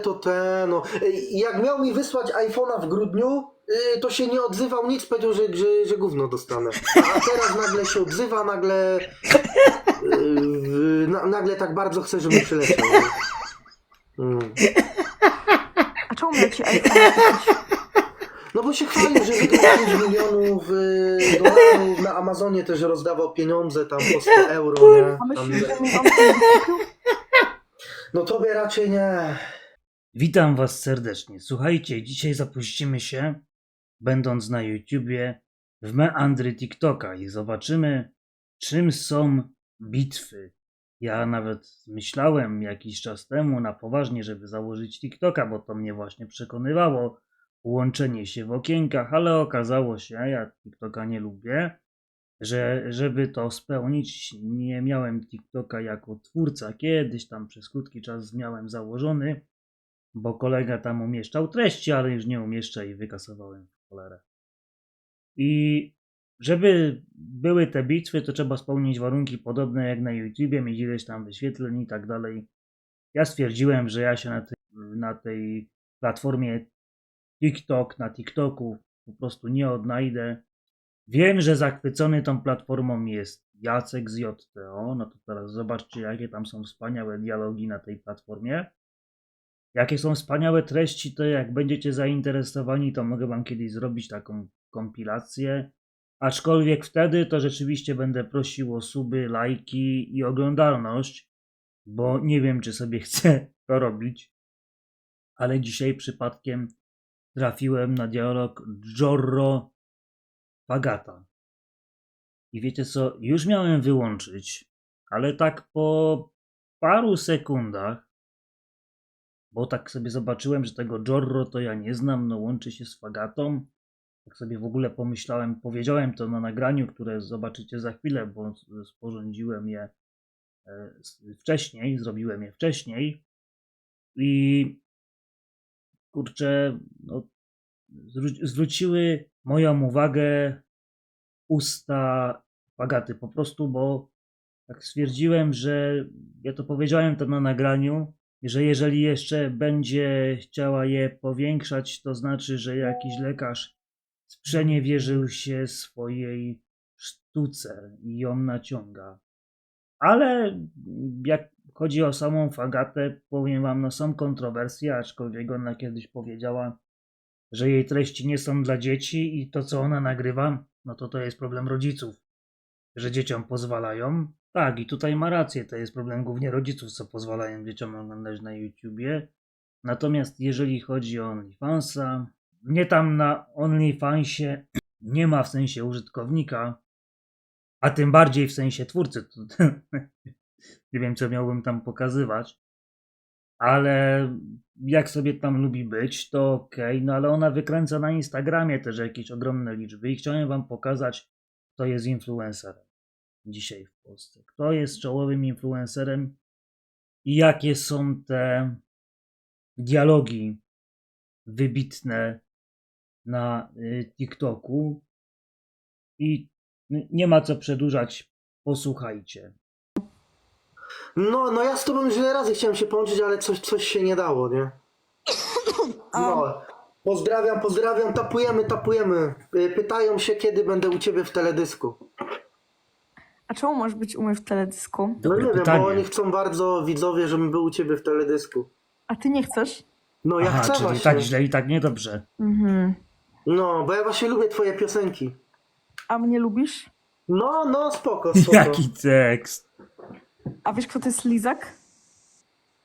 to ten, no. Jak miał mi wysłać iPhone'a w grudniu, y, to się nie odzywał nic, powiedział, że, że, że gówno dostanę. A teraz nagle się odzywa, nagle y, na, nagle tak bardzo chce, żeby przyleciał. Mm. A czemu miał ci iPhone? No bo się chwalił, że wygrał 5 milionów y, dolarów, na Amazonie też rozdawał pieniądze tam po 100 euro, nie? Tam, no tobie raczej nie. Witam Was serdecznie. Słuchajcie, dzisiaj zapuścimy się, będąc na YouTubie, w meandry TikToka i zobaczymy, czym są bitwy. Ja nawet myślałem jakiś czas temu na poważnie, żeby założyć TikToka, bo to mnie właśnie przekonywało. Łączenie się w okienkach, ale okazało się, ja TikToka nie lubię, że żeby to spełnić, nie miałem TikToka jako twórca. Kiedyś tam przez krótki czas miałem założony, bo kolega tam umieszczał treści, ale już nie umieszcza i wykasowałem w cholerę. I żeby były te bitwy, to trzeba spełnić warunki podobne jak na YouTubie, mieć ileś tam wyświetleń i tak dalej. Ja stwierdziłem, że ja się na tej, na tej platformie TikTok, na TikToku po prostu nie odnajdę. Wiem, że zachwycony tą platformą jest Jacek z JTO, no to teraz zobaczcie, jakie tam są wspaniałe dialogi na tej platformie. Jakie są wspaniałe treści, to jak będziecie zainteresowani, to mogę wam kiedyś zrobić taką kompilację. Aczkolwiek wtedy to rzeczywiście będę prosił o suby, lajki i oglądalność, bo nie wiem, czy sobie chcę to robić. Ale dzisiaj przypadkiem trafiłem na dialog Jorro Pagata. I wiecie co, już miałem wyłączyć, ale tak po paru sekundach bo tak sobie zobaczyłem, że tego Jorro to ja nie znam, no łączy się z Fagatą. Tak sobie w ogóle pomyślałem, powiedziałem to na nagraniu, które zobaczycie za chwilę, bo sporządziłem je e, wcześniej, zrobiłem je wcześniej. I kurczę, no, zwró- zwróciły moją uwagę usta Fagaty po prostu, bo tak stwierdziłem, że ja to powiedziałem to na nagraniu, że jeżeli jeszcze będzie chciała je powiększać, to znaczy, że jakiś lekarz sprzeniewierzył się swojej sztuce i ją naciąga. Ale jak chodzi o samą Fagatę, powiem wam, no są kontrowersje, aczkolwiek ona kiedyś powiedziała, że jej treści nie są dla dzieci i to, co ona nagrywa, no to to jest problem rodziców, że dzieciom pozwalają. Tak, i tutaj ma rację, to jest problem głównie rodziców, co pozwalają dzieciom oglądać na YouTubie. Natomiast jeżeli chodzi o OnlyFansa, nie tam na OnlyFansie nie ma w sensie użytkownika, a tym bardziej w sensie twórcy. To, nie wiem, co miałbym tam pokazywać. Ale jak sobie tam lubi być, to okej, no ale ona wykręca na Instagramie też jakieś ogromne liczby i chciałem wam pokazać, kto jest influencerem dzisiaj w Polsce. Kto jest czołowym influencerem i jakie są te dialogi wybitne na y, TikToku. I n- nie ma co przedłużać, posłuchajcie. No, no ja z tobą wiele razy chciałem się połączyć, ale coś, coś się nie dało, nie? No. Pozdrawiam, pozdrawiam, tapujemy, tapujemy. Y, Pytają się, kiedy będę u ciebie w teledysku. A czemu możesz być u mnie w teledysku? No Dobre nie wiem, pytanie. bo oni chcą bardzo, widzowie, żebym był u ciebie w teledysku. A ty nie chcesz? No ja Aha, chcę czyli właśnie. tak źle i tak niedobrze. Mhm. No, bo ja właśnie lubię twoje piosenki. A mnie lubisz? No, no, spoko, spoko. Jaki tekst. A wiesz, kto to jest Lizak?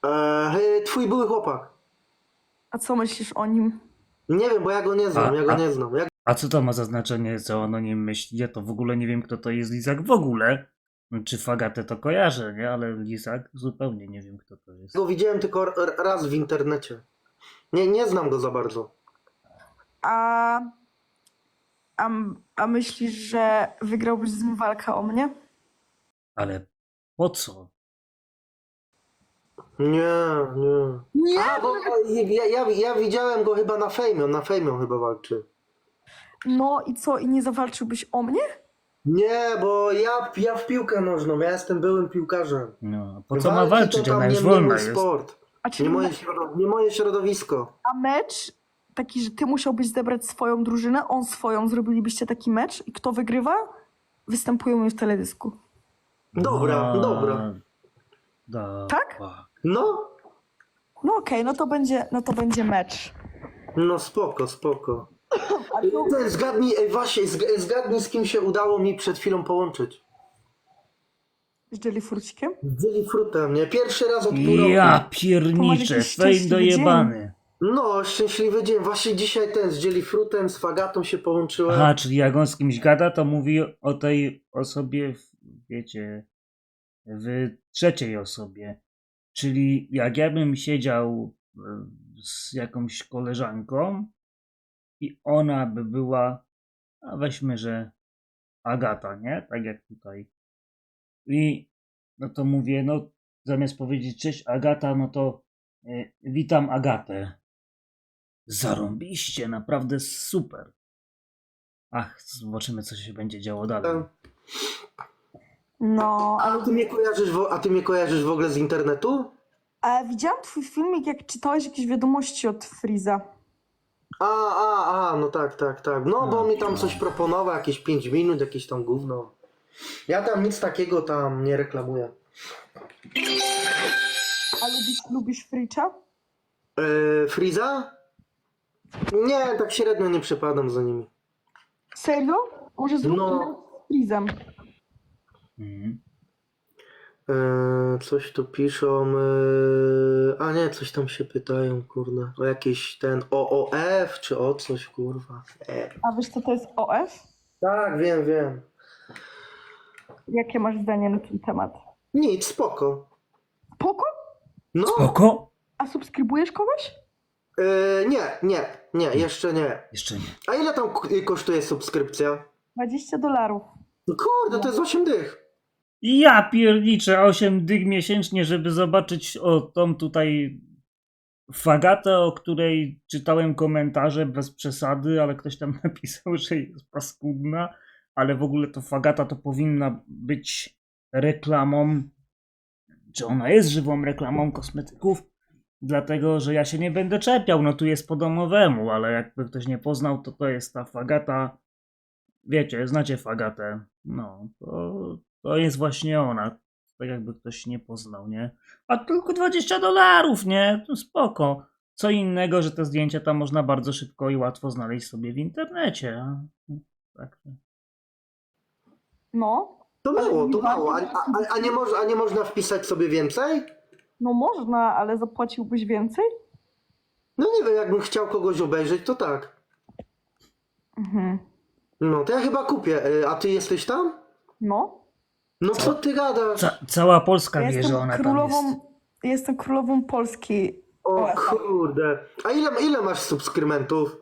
Eee, twój były chłopak. A co myślisz o nim? Nie wiem, bo ja go nie znam, A, ja go a- nie znam. Ja A co to ma za znaczenie, co on o nim myśli? Ja to w ogóle nie wiem, kto to jest Lizak w ogóle. Czy Fagatę to kojarzę, nie? Ale Lizak zupełnie nie wiem, kto to jest. go widziałem tylko raz w internecie. Nie, nie znam go za bardzo. A, a, a myślisz, że wygrałbyś z nim walkę o mnie? Ale po co? Nie, nie. Nie! A, bo ja, ja, ja widziałem go chyba na fejmie, on na fejmie chyba walczy. No i co? I nie zawalczyłbyś o mnie? Nie, bo ja, ja w piłkę nożną, ja jestem byłym piłkarzem. No, po co ma Walki walczyć? to tam Ona nie- nie wolna mój jest. sport. A, czyli Nie moje, środow- nie moje środowisko. a mecz taki, że ty musiałbyś zebrać swoją drużynę, on swoją, zrobilibyście taki mecz i kto wygrywa, występujemy w teledysku. Dobra, A, dobra. Da, Tak? No, No okej, no to będzie, no to będzie mecz. no spoko, spoko. Ten, Zgadnij, ej, właśnie, zg- zgadnij z kim się udało mi przed chwilą połączyć. z Jellyfrucikiem? Z Jellyfruitem, nie? Pierwszy raz od pół Ja roku. pierniczę, jakiś szczęśliwy dojebany. No, szczęśliwy dzień. Właśnie dzisiaj ten z Jellyfruitem, z Fagatą się połączyłem. Aha, czyli jak on z kimś gada, to mówi o tej osobie, w- wiecie, w trzeciej osobie. Czyli jak ja bym siedział e, z jakąś koleżanką i ona by była, a weźmy, że Agata, nie? Tak jak tutaj. I no to mówię, no zamiast powiedzieć cześć Agata, no to e, witam Agatę. Zarąbiście, naprawdę super. Ach, zobaczymy, co się będzie działo dalej. Ten- No, A ty mnie kojarzysz, w, a ty mnie kojarzysz w ogóle z internetu? a widziałam twój filmik, jak czytałeś jakieś wiadomości od Friza. A, a, a, no tak, tak, tak. No, bo A, mi tam tak. coś proponował, jakieś 5 minut, jakieś tam gówno. Ja tam nic takiego tam nie reklamuję. A lubisz, lubisz Fricza? Yy, Friza? Nie, tak średnio nie przepadam za nimi. Serio? Może zrób No. no. z Frizem. Mhm. Yy, coś tu piszą. Yy, a nie, coś tam się pytają, kurde. O jakiś ten OOF czy o coś, kurwa. E. A wiesz co to jest OF? Tak, wiem, wiem. Jakie masz zdanie na ten temat? Nic, spoko. Spoko? No, Spoko? A subskrybujesz kogoś? yy, nie, nie, nie, jeszcze nie. Jeszcze nie. A ile tam k- kosztuje subskrypcja? 20 dolarów. No kurde, to jest 8 dych. Ja pierniczę 8 dych miesięcznie, żeby zobaczyć o tą tutaj fagatę, o której czytałem komentarze bez przesady, ale ktoś tam napisał, że jest paskudna, ale w ogóle to fagata to powinna być reklamą, czy ona jest żywą reklamą kosmetyków, dlatego, że ja się nie będę czepiał, no tu jest po domowemu, ale jakby ktoś nie poznał, to to jest ta fagata, wiecie, znacie fagatę, no, to, to jest właśnie ona, tak jakby ktoś nie poznał, nie? A tylko 20 dolarów, nie? To spoko. Co innego, że te zdjęcia tam można bardzo szybko i łatwo znaleźć sobie w internecie. Tak. No. To mało, to mało. A, a, a, nie moż, a nie można wpisać sobie więcej? No można, ale zapłaciłbyś więcej? No nie wiem, jakbym chciał kogoś obejrzeć, to tak. Mhm. No, to ja chyba kupię. Y, A ty jesteś tam? No. No co ty gadasz? Ca- cała Polska Ja wie, że jestem ona tam królową, jest. jestem królową Polski. O O, kurde. A ile, ile masz subskrybentów?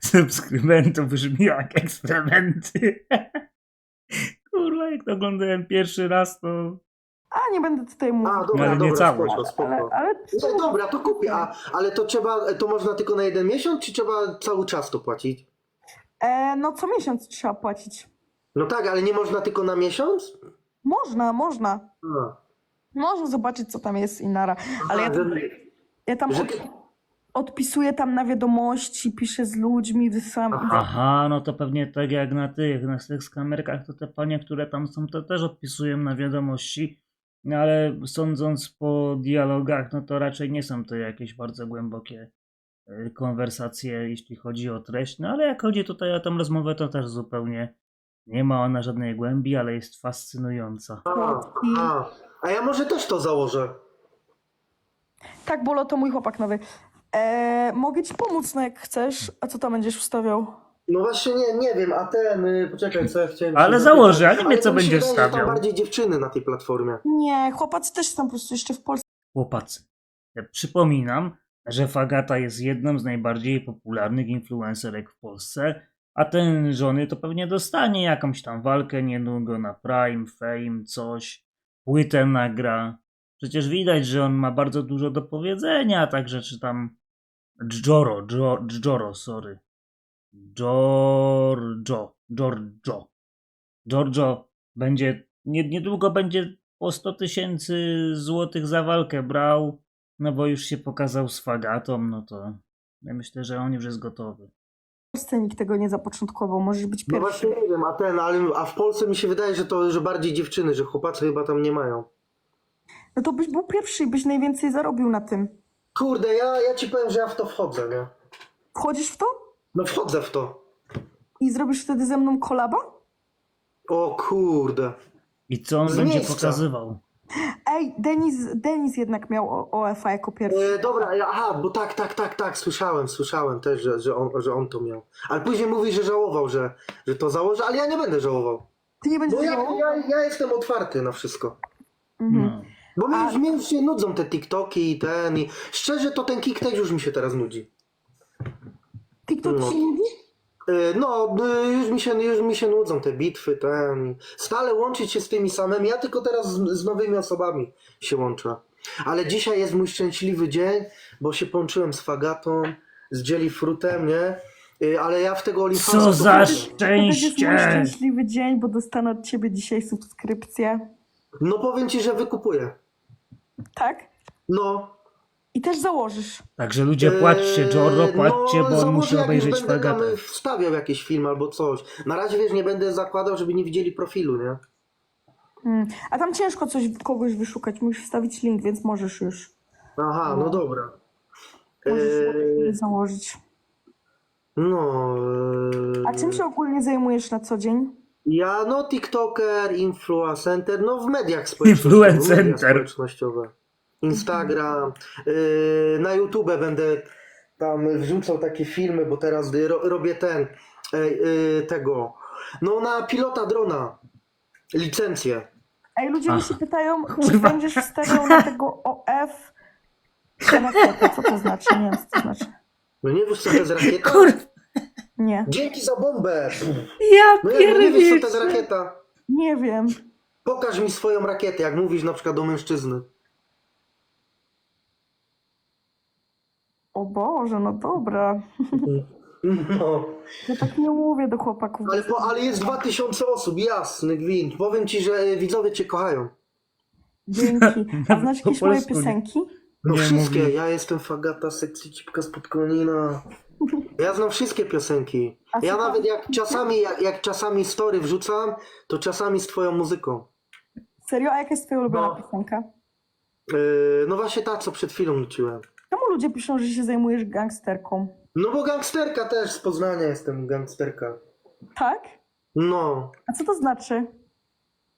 Subskrybentów brzmi jak ekstrementy. Kurwa, jak to oglądałem pierwszy raz, to... A nie będę tutaj mówić. A, dobra, Ale nie dobra, cały. spoko, spoko. ale, ale No dobra, to kupię. A, ale to trzeba, to można tylko na jeden miesiąc, czy trzeba cały czas to płacić? e, no co miesiąc trzeba płacić. No tak, ale nie można tylko na miesiąc? Można, można. A, Można zobaczyć, co tam jest i nara. Ale ja tam, ja tam że, od, odpisuję tam na wiadomości, piszę z ludźmi, wysyłam. Aha. Aha, no to pewnie tak jak na tych, na tych skamerkach, to te panie, które tam są, to też odpisują na wiadomości. No ale sądząc po dialogach, no to raczej nie są to jakieś bardzo głębokie y, konwersacje, jeśli chodzi o treść. No ale jak chodzi tutaj o tą rozmowę, to też zupełnie nie ma ona żadnej głębi, ale jest fascynująca. a, a, a ja może też to założę. Tak, Bolo, to mój chłopak nowy. E, mogę ci pomóc, no jak chcesz. A co tam będziesz wstawiał? No właśnie nie, nie wiem, a ten, y, poczekaj, co ja chciałem Ale założę, a nie wiem, Ale co to mi się będziesz wydaje, że stawiał. Tam bardziej dziewczyny na tej platformie. Nie, chłopacy też są po prostu jeszcze w Polsce. Chłopacy. Ja przypominam, że Fagata jest jedną z najbardziej popularnych influencerek w Polsce, a ten żony to pewnie dostanie jakąś tam walkę niedługo na Prime, Fame, coś, płytę nagra. Przecież widać, że on ma bardzo dużo do powiedzenia, także czy tam Dżoro, Dżo- Dżoro, sorry. Giorgio, Giorgio. Giorgio będzie, nie, niedługo będzie po 100 tysięcy złotych za walkę brał. No bo już się pokazał z fagatą, no to ja myślę, że on już jest gotowy. W Polsce nikt tego nie zapoczątkował, możesz być No pierwszy. właśnie nie wiem, a ten, ale a w Polsce mi się wydaje, że to że bardziej dziewczyny, że chłopacy chyba tam nie mają. No to byś był pierwszy i byś najwięcej zarobił na tym. Kurde, ja, ja ci powiem, że ja w to wchodzę, nie? Wchodzisz w to No wchodzę w to. i zrobisz wtedy ze mną kolaba? O kurde. I co on Z będzie miejsca. pokazywał? Ej, Denis, Denis jednak miał O- OFA jako pierwszy. E, dobra, ja- aha, bo tak, tak, tak, tak, słyszałem, słyszałem też, że, że, on, że on to miał. Ale później mówi, że żałował, że, że to założy, ale ja nie będę żałował. Ty nie będziesz Bo ja, żałował? ja, ja jestem otwarty na wszystko. Mhm. No. Bo mi już, mi już się nudzą te TikToki i ten i szczerze to ten kick też już mi się teraz nudzi. TikTok No. ci mówi? E, No, e, już mi, się, już mi się nudzą te bitwy, ten. Stale łączyć się z tymi samymi, ja tylko teraz z, z nowymi osobami się łączę. Ale dzisiaj jest mój szczęśliwy dzień, bo się połączyłem z Fagatą, z Jelly Fruitem, nie? E, Ale ja w tego Olimpansa... Co to za. To będzie mój szczęście! szczęśliwy dzień, bo dostanę od ciebie dzisiaj subskrypcję. No powiem ci, że wykupuję. Tak? No. I też założysz. Także ludzie płaćcie, Jorro, Eee, płaćcie, bo on musi jak obejrzeć już będę tam fagatę. y, wstawiał jakiś film albo coś. Na razie wiesz, nie będę zakładał, żeby nie widzieli profilu, nie? Mm. A tam ciężko coś, kogoś wyszukać. Musisz wstawić link, więc możesz już. Aha, no dobra. Możesz Eee, założyć. no. eee, A czym się ogólnie zajmujesz na co dzień? Ja, no, TikToker, influencer, no w mediach społecznościowych. Influencenter. media społecznościowe. Instagram. Yy, na YouTube będę tam wrzucał takie filmy, bo teraz ro, robię ten, yy, tego, no na pilota drona. Licencję. Ej, ludzie mi się pytają, czy Kurwa. będziesz wstawiał na tego OF rakietę. Co to znaczy? Nie wiem, co to znaczy. No nie wiesz, co to jest rakieta? Kurde, Nie, Dzięki za bombę! ja No no nie wiesz, co to jest rakieta? nie wiem. Pokaż mi swoją rakietę, jak mówisz na przykład do mężczyzny. O Boże, no dobra. No. Ja tak nie mówię do chłopaków. Ale, po, ale jest 2000 osób, jasny gwint. Powiem ci, że e, widzowie cię kochają. Dzięki. A znasz Po jakieś moje polsku nie. piosenki? No Nie wszystkie. mówi. Ja jestem Fagata, sekcji cipka spod konina. Ja znam wszystkie piosenki. A Ja nawet jak czasami, jak, jak czasami story wrzucam, to czasami z twoją muzyką. Serio? A jaka jest twoja ulubiona No. piosenka? Yy, no właśnie ta, co przed chwilą nuciłem. Czemu ludzie piszą, że się zajmujesz gangsterką? No bo gangsterka też, z Poznania jestem gangsterka. Tak? No. A co to znaczy?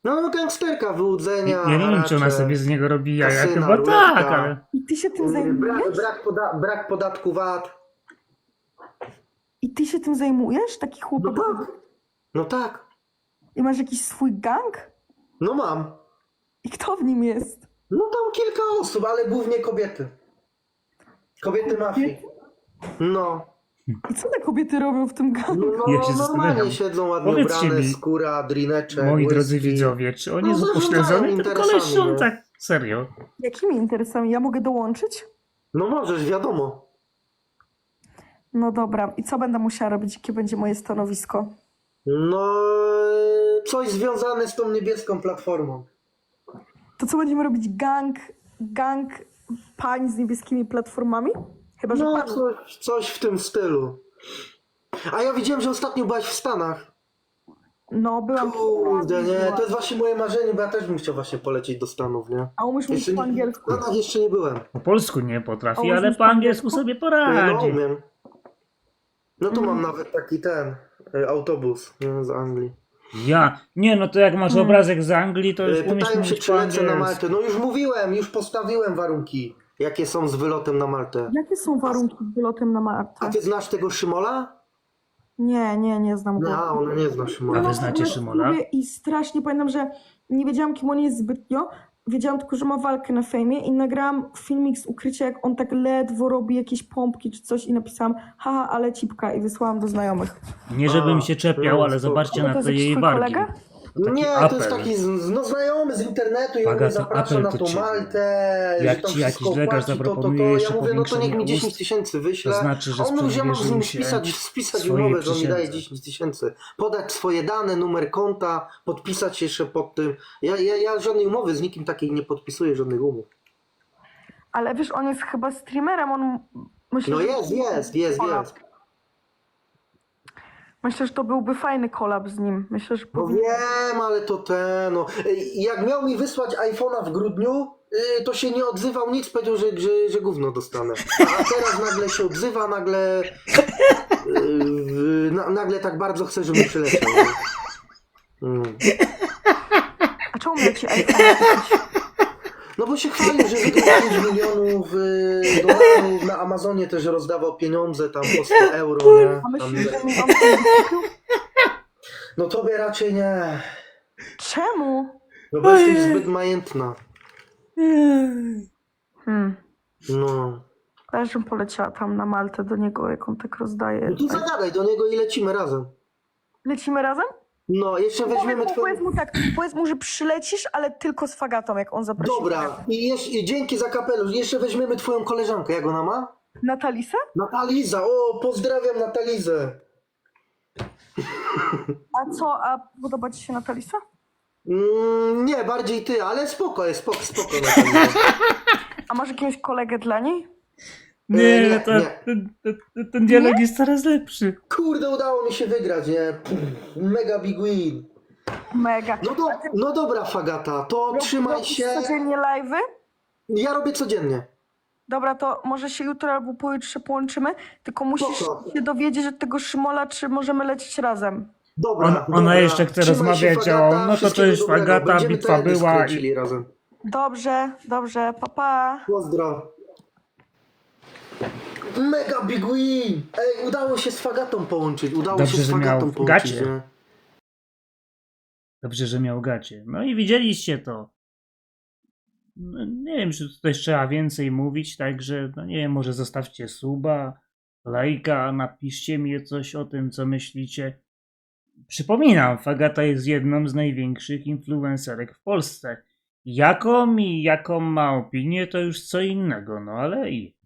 No, no gangsterka, wyłudzenia, Ja nie wiem, czy ona sobie z niego robi jaja. kasyna, Chyba ruletka. tak, ale... I ty się tym Yy, Brak, zajmujesz? brak, poda- brak podatku VAT. I ty się tym zajmujesz? Taki No chłopak? tak. No tak. I masz jakiś swój gang? No mam. I kto w nim jest? No tam kilka osób, ale głównie kobiety. Kobiety mafii. No. I co te kobiety robią w tym gangu? No, Ja się normalnie siedzą ładnie Powiedzcie ubrane, mi, skóra, drineczek, Moi whisky. drodzy widzowie, czy on No, jest zarządzają upośledzony? Ten interesami, no. tak serio. Jakimi interesami? Ja mogę dołączyć? No możesz, wiadomo. No dobra. I co będę musiała robić? Jakie będzie moje stanowisko? No, coś związane z tą niebieską platformą. To co będziemy robić? Gang, gang pań z niebieskimi platformami? Chyba, że No, pan... coś, coś w tym stylu. A ja widziałem, że ostatnio byłaś w Stanach. No, byłam... Kurde, nie, to jest właśnie moje marzenie, bo ja też bym chciał właśnie polecieć do Stanów, nie? A umiesz mówić Jeszcze po nie, angielsku? w Stanach jeszcze nie byłem. Po polsku nie potrafi, A ale umiesz po po angielsku angielsku? sobie No poradzi. umiem. No to mam nawet taki ten, y, autobus nie, z Anglii. Ja? Nie, no to jak masz Hmm. obrazek z Anglii, to już Y, umiesz Pytają się, mówić czy po lecę na angielsku. Maltę. No już mówiłem, już postawiłem warunki, jakie są z wylotem na Maltę. Jakie są warunki z wylotem na Martę? A ty znasz tego Szymola? Nie, nie, nie znam go. A ona nie zna A Szymola. wy No, znacie no, Szymola? I strasznie pamiętam, że nie wiedziałam, kim on jest zbytnio. Wiedziałam tylko, że ma walkę na fejmie i nagrałam filmik z ukrycia, jak on tak ledwo robi jakieś pompki czy coś i napisałam haha, ale cipka i wysłałam do znajomych. Nie żebym się czepiał, ale zobaczcie na te jej wargi. kolega? Taki nie, to apel. jest taki z, no, znajomy z internetu i on Agata, mnie zaprasza na tą ciebie. Maltę, Jak że tam ci jakiś wszystko lekarz płaci, to, to, to. zaproponuje Ja mówię, no to niech mi powiększenie 10 ust, tysięcy wyśle. To znaczy, że on mówi, ja mam z nim spisać, spisać umowę, że on mi daje przysiędze. 10 tysięcy. Podać swoje dane, numer konta, podpisać się jeszcze pod tym. Ja, ja, ja żadnej umowy z nikim takiej nie podpisuję, żadnych umów. Ale wiesz, on jest chyba streamerem, on... Myślę, No że- jest, jest, jest, jest. Myślę, że- to byłby fajny kolab z nim. Myślę, że No powinien... wiem, ale to ten, no. Ej, Jak miał mi wysłać iPhone'a w grudniu, y, to się nie odzywał nic, powiedział, że, że, że gówno dostanę. A teraz nagle się odzywa, nagle y, na, nagle tak bardzo chce, żeby przyleciał. Mm. A czemu miał ci iPhone? No bo się chwalił, że wygrał 5 milionów y, dolarów, na Amazonie też rozdawał pieniądze tam po 100 euro, nie? A Tam, myślisz, że mi on to kupił? no tobie raczej nie, Czemu? no bo jesteś zbyt majętna. Hmm. No. Ja już bym poleciała tam na Maltę do niego, jak on tak rozdaje. no to zagadaj do niego i lecimy razem. Lecimy razem? No, jeszcze weźmiemy Powiedz mu, twoje... powiedz mu tak, powiedz mu, że przylecisz, ale tylko z fagatą, jak on zaprosi. Dobra, i, jeszcze, i dzięki za kapelusz. Jeszcze weźmiemy twoją koleżankę, jak ona ma? Natalisę? Nataliza, o, pozdrawiam Natalizę. A co, a podoba ci się Natalisa? Mm, nie, bardziej ty, ale spoko jest, spoko, spoko Nataliza. A masz jakiegoś kolegę dla niej? Nie, nie, to, nie. Ten, ten, ten dialog jest coraz lepszy. Kurde, udało mi się wygrać, nie? Pff, Mega big win. Mega. No, do, no dobra, Fagata, to trzymaj Robisz się. codziennie live'y? Ja robię codziennie. Dobra, to może się jutro albo pojutrze połączymy, tylko musisz Spoko. się dowiedzieć od tego Szymola, czy możemy lecieć razem. Dobra, Ona- ona dobra. jeszcze chce Trzymaj się, rozmawiać o, no to wszystkiego cześć, dobrego. Fagata, Będziemy bitwa była i- razem. Dobrze, dobrze, papa. Pa. Pozdro. Mega big win! Ej, udało się z Fagatą połączyć. Udało Dobrze, się z że miał Fagatą połączyć. gacie. Nie? Dobrze, że miał gacie. No i widzieliście to. No, nie wiem, czy tutaj trzeba więcej mówić, także no nie wiem, może zostawcie suba, lajka, napiszcie mi coś o tym, co myślicie. Przypominam, Fagata jest jedną z największych influencerek w Polsce. Jaką i jaką ma opinię, to już co innego, no ale jest.